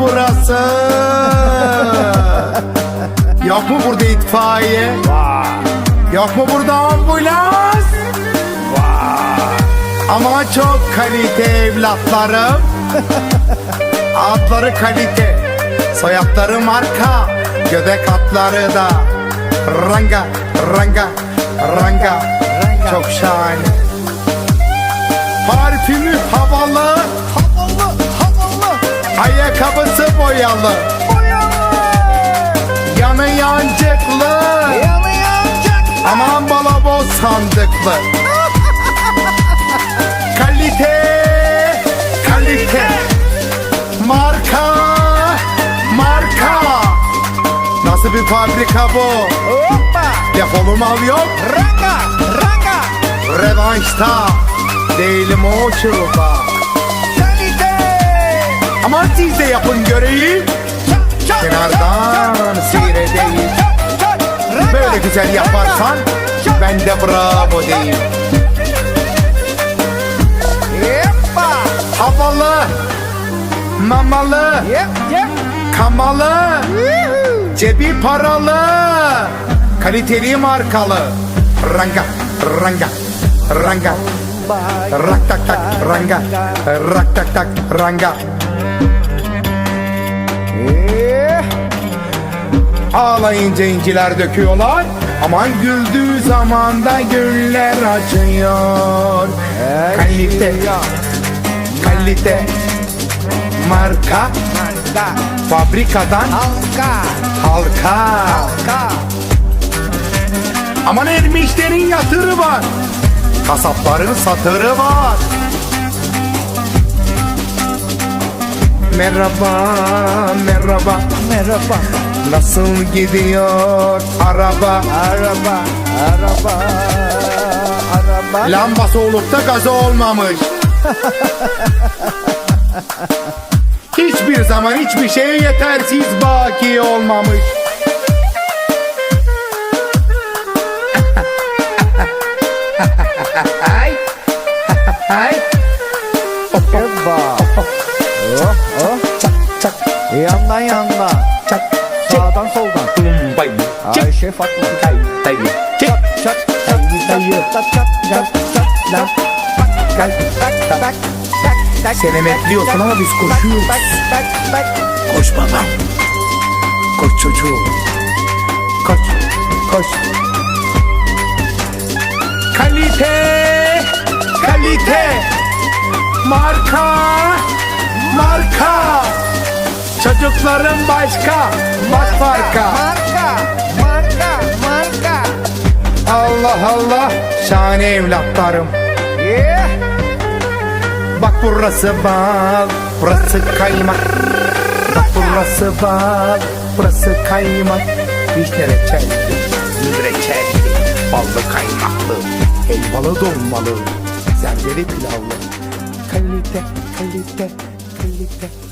burası? Yok mu burada itfaiye? Yok mu burada ambulans? Ama çok kalite evlatlarım. Adları kalite, soyadları marka, göbek atları da ranga, ranga, ranga, çok şahane. Parfümü Havalı boyalı, yanı yancıklı, Yanayacak aman balaboz sandıklı. kalite, kalite, marka, marka. Nasıl bir fabrika bu? Hoppa Defolu mal yok, Ranga Ranga revanşta. Değilim o çılga. Aman siz de yapın çak Kenardan seyredeyim. Böyle güzel yaparsan ben de bravo diyeyim. Yeppa Havalı, mamalı, Yep yep kamalı, cebi paralı, kaliteli markalı. Ranga, ranga, ranga, rak tak tak, ranga, rak tak tak, ranga. Ağlayınca inciler döküyorlar. Aman güldüğü zaman da güller açıyor. Kalite, kalite, marka, Marka fabrikadan Halka halka. Halka Aman ermişlerin yatırı var. Kasapların satırı var. Merhaba, merhaba. Merhaba Nasıl gidiyor araba? Araba Araba Araba Lambası olup da gazı olmamış. Hiçbir zaman hiçbir şeye yetersiz baki olmamış. Ay. Ay. Merhaba Oh oh Çak çak Yandan yandan çak. Sağdan soldan Bum bay. Ayşe Fatma Tay tay. Çek. Çat çat çat çat çat çat çat Lan. Gel. Tak tak tak Sen emekliyorsun ama biz koşuyoruz. Tak tak tak Koş babam. Koş çocuğum. Koş. Koş. Kalite. Kalite. Marka. Marka. Çocukların başka. Bak farka. Marka Marka Marka Allah Allah. Şahane evlatlarım. Yeah Bak burası bal, burası kaymak. Bak burası bal, burası kaymak. Vişne reçelli, gül reçelli, ballı kaymaklı, helvalı dolmalı, zerdeli pilavlı. Kalite, kalite, kalite.